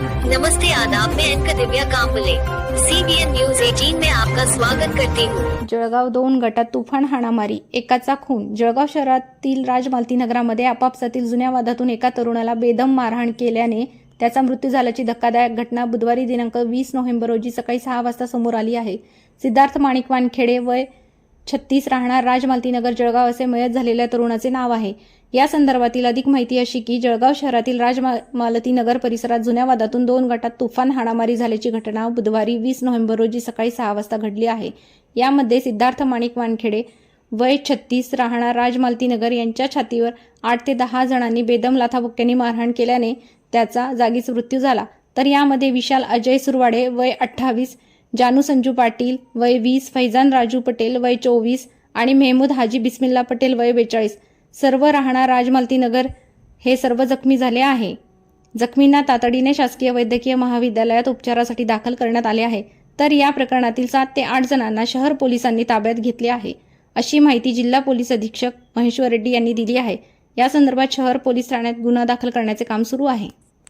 नमस्ते आदाब मैं anchor Divya Kamble. CBN news 18 में आपका स्वागत करती हूँ। जळगाव दोन गटात तुफान हाणामारी एकाचा खून। जळगाव शहरातील राजमालती नगरामध्ये आपापसातील जुन्या वादातून एका तरुणाला बेदम मारहाण केल्याने त्याचा मृत्यू झाल्याची धक्कादायक घटना बुधवारी दिनांक वीस नोव्हेंबर रोजी सकाळी सहा वाजता समोर आली आहे. सिद्धार्थ माणिक वानखेडे वय छत्तीस राहणार राजमालतीनगर जळगाव असे मयत झालेल्या तरुणाचे नाव आहे. या संदर्भातील अधिक माहिती अशी की जळगाव शहरातील राजमालतीनगर परिसरात जुन्या वादातून दोन गटात तुफान हाणामारी झाल्याची घटना बुधवारी वीस नोव्हेंबर रोजी सकाळी सहा वाजता घडली आहे. यामध्ये सिद्धार्थ माणिक वानखेडे वय छत्तीस राहणार राजमालती नगर यांच्या छातीवर आठ ते दहा जणांनी बेदम लाथाबुक्क्यांनी मारहाण केल्याने त्याचा जागीच मृत्यू झाला. तर यामध्ये विशाल अजय सुरवाडे वय अठ्ठावीस जानू संजू पाटील वय वीस फैजान राजू पटेल वय चोवीस आणि मेहमूद हाजी बिस्मिल्ला पटेल वय बेचाळीस. सर्व राहणार राजमालतीनगर हे सर्व जखमी झाले आहे. जखमींना तातडीने शासकीय वैद्यकीय महाविद्यालयात उपचारासाठी दाखल करण्यात आले आहे. तर या प्रकरणातील सात ते आठ जणांना शहर पोलिसांनी ताब्यात घेतले आहे. अशी माहिती जिल्हा पोलीस अधीक्षक महेश्वर रेड्डी यांनी दिली आहे. या संदर्भात शहर पोलीस ठाण्यात गुन्हा दाखल करण्याचे काम सुरू आहे.